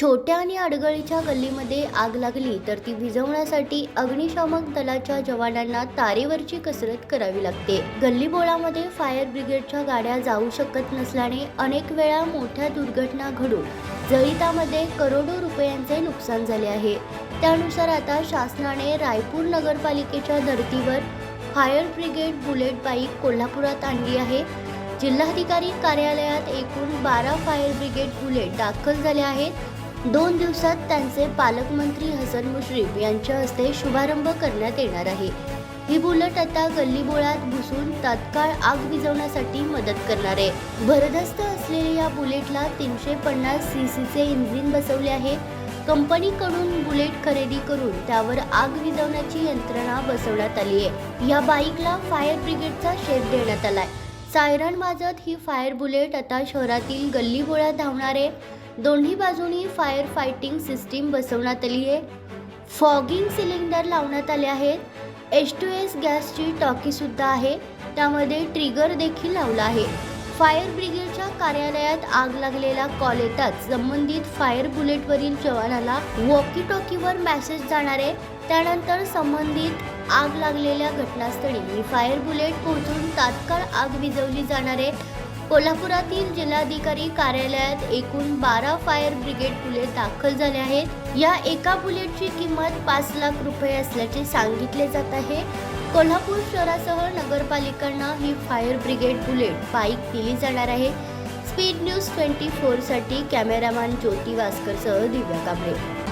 छोट्या आणि अडगळीच्या गल्लीमध्ये आग लागली तर ती विझवण्यासाठी अग्निशामक दलाच्या जवानांना तारेवरची कसरत करावी लागते. गल्लीबोळामध्ये फायर ब्रिगेडच्या गाड्या जाऊ शकत नसल्याने अनेक वेळा मोठ्या दुर्घटना घडून जळितामध्ये करोडो रुपयांचे नुकसान झाले आहे. त्यानुसार आता शासनाने रायपूर नगरपालिकेच्या धर्तीवर फायर ब्रिगेड बुलेट बाईक कोल्हापुरात आणली आहे. जिल्हाधिकारी कार्यालयात एकूण बारा फायर ब्रिगेड बुलेट दाखल झाले आहेत. दोन दिवसात त्यांचे पालकमंत्री हसन मुश्रीफ यांच्या हस्ते शुभारंभ करण्यात येणार आहे. ही बुलेट आता गल्लीबोळात घुसून तात्काळ आग विझवण्यासाठी मदत करणार आहे. भरदस्त असलेल्या या बुलेटला तीनशे पन्नास सी सीचे इंजिन बसवले आहे. कंपनीकडून बुलेट खरेदी करून त्यावर आग विझवण्याची यंत्रणा बसवण्यात आली आहे. या बाईकला फायर ब्रिगेडचा शेप देण्यात आलाय. सायरन वाजत ही फायर बुलेट आता शहरातील गल्लीबोळात धावणारे दोन्ही बाजूनी फायर फायटिंग सिस्टीम बसवण्यात आली आहे. फॉगिंग सिलेंडर लावण्यात आले आहेत. एच टू एस गॅसची टॉकीसुद्धा आहे. त्यामध्ये ट्रिगर देखील लावला आहे. फायर ब्रिगेडच्या कार्यालयात आग लागलेला कॉल येताच संबंधित फायर बुलेटवरील जवानाला वॉकी टॉकीवर मॅसेज जाणार. आहे त्यानंतर संबंधित आग लागलेल्या घटनास्थळी फायर बुलेट पोहोचून तात्काळ आग विझवली जाणार. आहे कोल्हापुरातील जिल्हाधिकारी कार्यालयात एकूण बारा फायर ब्रिगेड बुलेट दाखल झाले आहेत. या एका बुलेटची किंमत पाच लाख रुपये असल्याचे सांगितले जात आहे. कोल्हापूर शहरासह नगरपालिकांना ही फायर ब्रिगेड बुलेट बाईक दिली जाणार आहे. स्पीड न्यूज ट्वेंटी फोरसाठी कॅमेरामॅन ज्योती वास्करसह दिव्या कांबळे.